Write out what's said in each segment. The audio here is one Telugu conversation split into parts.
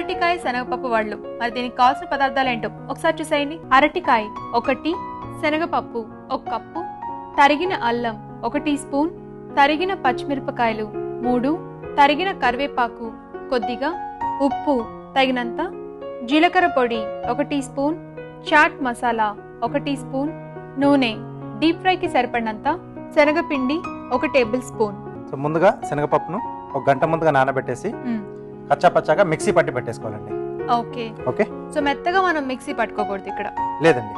అరటికాయ శనగపప్పు వడలు మరి దీనికి కావాల్సిన పదార్థాలు ఏంటో ఒకసారి చూసేయండి. అరటికాయ ఒకటి శనగపప్పు ఒక కప్పు తరిగిన అల్లం ఒక టీ స్పూన్ తరిగిన పచ్చిమిరపకాయలు మూడు తరిగిన కరివేపాకు కొద్దిగా ఉప్పు తగినంత జీలకర్ర పొడి ఒక టీ స్పూన్ చాట్ మసాలా ఒక టీ స్పూన్ నూనె డీప్ ఫ్రైకి సరిపడినంత శనగపిండి ఒక టేబుల్ స్పూన్. సో ముందుగా శనగపప్పును ఒక గంట ముందుగా నానబెట్టేసి. కచ్చా పచ్చాగా మిక్సీ పట్టి పెట్టేసుకోవాలండి. ఓకే. ఓకే? సో మెత్తగా మనం మిక్సీ పట్టుకోకూడదు ఇక్కడ. లేదండి.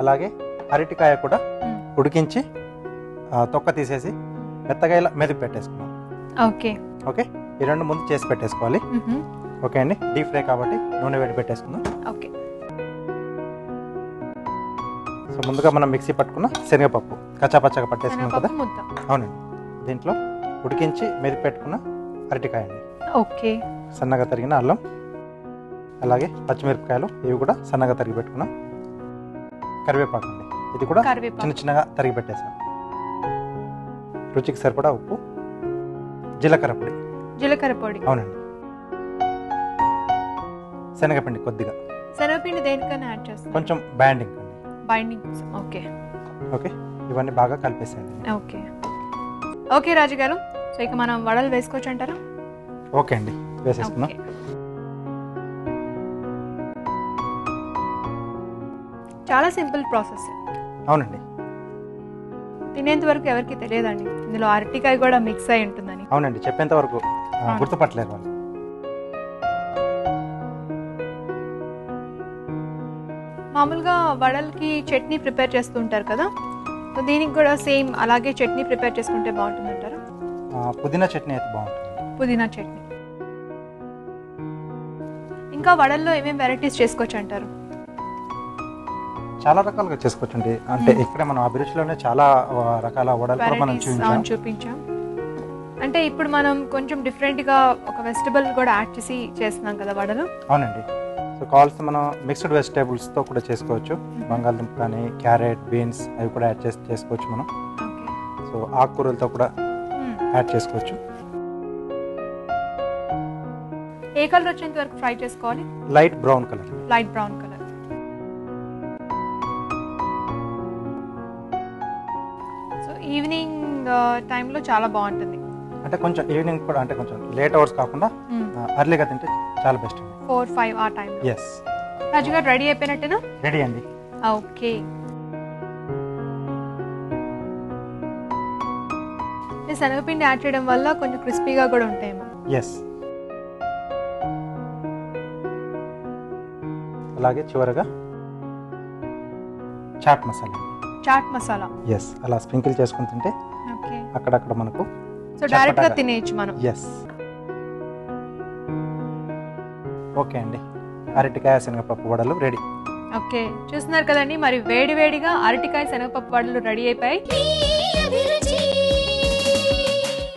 అలాగే అరటికాయ కూడా. ఉడికించి ఆ, తొక్క తీసేసి మెత్తగా ఇలా మెదిపి పెట్టేసుకున్నాం ఓకే. ఓకే? ఈ రెండు ముందు చేసి పెట్టేసుకోవాలి. మ్హూ. ఓకే అండి? డీప్ ఫ్రై కాబట్టి నూనె వేడి పెట్టేసుకుందాం. ఓకే. సో ముందుగా మనం మిక్సీ పట్టుకున్న శనగపప్పు కచ్చా పచ్చగా పట్టేసుకున్నాం కదా? శనగపప్పు ముద్ద. అవునండి. దీంట్లో ఉడికించి మెదిపి పెట్టుకున్న అరటికాయ అండి ఓకే. సన్నగా తరిగిన అల్లం అలాగే పచ్చిమిరపకాయలు ఇవి కూడా సన్నగా తరిగి పెట్టుకున్నాం. కరివేపాకు అండి ఇది కూడా చిన్న చిన్నగా తరిగి పెట్టేసాం రుచికి సరిపడా ఉప్పు జీలకర్ర పొడి. జీలకర్ర పొడి. అవునండి. శనగపిండి కొద్దిగా. శనగపిండి దేనికైనా యాడ్ చేస్తాం. కొంచెం బ్యాండింగ్ అండి. Binding okay. ఓకే. ఇవన్నీ బాగా కలిపేసేయండి. ఓకే. ఓకే రాజు గారు సో ఇక మనం వడలు వేసుకోవచ్చు అంటారా? ఓకే అండి వేసేసుకున్నాం ఓకే. చాలా సింపుల్ ప్రాసెస్. అవునండి. తినేంత వరకు ఎవరికి తెలియదండి. ఇందులో అరటికాయ కూడా మిక్స్ అయి ఉంటుందని. అవునండి చెప్పేంత వరకు. గుర్తుపట్టలేరు వాళ్ళు. మామూలుగా వడలకి చట్నీ ప్రిపేర్ చేస్తూ ఉంటారు కదా. సో దీనికి కూడా సేమ్ అలాగే చట్నీ ప్రిపేర్ చేసుకుంటే బాగుంటుంది అంటారా ఆ, పుదీనా చట్నీ అయితే బాగుంటుంది. పుదీనా చట్నీ. ఇంకా వడల్లో ఏమేమి వెరైటీస్ చేసుకోవచ్చు అంటారు? చాలా రకాలుగా చేసుకోవచ్చండి. అంటే మ్మ్. ఇక్కడ మనం అభిరుచిలోనే చాలా రకాల వడలు కూడా మనం చూపించాం. అంటే ఇప్పుడు మనం కొంచెం డిఫరెంట్గా ఒక వెజిటబుల్ కూడా యాడ్ చేసి చేస్తున్నాం కదా వడలు. అవునండి. సో కావాల్సిన మనం మిక్స్డ్ వెజిటేబుల్స్తో కూడా చేసుకోవచ్చు. బంగాళదుంప కానీ క్యారెట్ బీన్స్ అవి కూడా యాడ్ చేసి చేసుకోవచ్చు మనం. సో ఆకుకూరలతో కూడా యాడ్ చేసుకోవచ్చు. ఏ కలర్ వచ్చేంత వరకు ఫ్రై చేసుకోవాలి? Light brown colour. Light brown colour. So evening టైంలో చాలా బాగుంటుంది. అంటే కొంచెం ఈవినింగ్ కూడా అంటే కొంచెం లేట్ అవర్స్ కాకుండా అర్లీగా తింటే చాలా బెస్ట్ ఫోర్ ఫైవ్ ఆ టైంలో. ఎస్ రాజుగా రెడీ అయిపోయినట్టేనా? రెడీ అండి. ఓకే. శనగపిండి యాడ్ చేయడం వల్ల కొంచెం క్రిస్పీగా కూడా ఉంటాయేమో ఎస్ అలాగే చివరగా చాట్ మసాలా. చాట్ మసాలా. ఎస్ అలా స్ప్రింకిల్ చేసుకుని తింటే ఓకే. అక్కడక్కడ మనకు సో డైరెక్ట్గా. తినేయచ్చు మనం. ఎస్ ఓకే అండి. అరటికాయ శనగపప్పు వడలు రెడీ. ఓకే. చూస్తున్నారు కదండి మరి వేడి వేడిగా అరటికాయ శనగపప్పు వడలు రెడీ అయిపోయాయి.